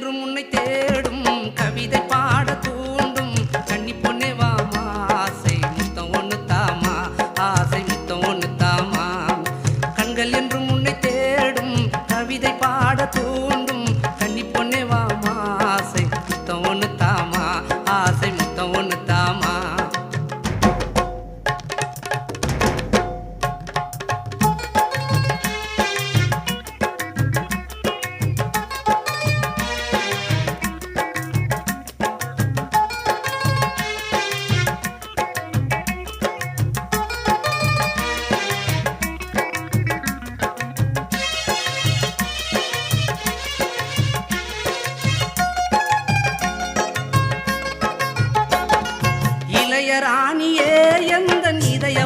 என்றும் உன்னை தேடும். கவிதை பாட தூண்டும். கண்ணி பொண்ணே வாமா ஆசை முத்தம் ஒன்று தாமா ஆசை முத்தம் ஒன்று தாமா கண்கள் என்றும் இதய ராணியே எந்த இதய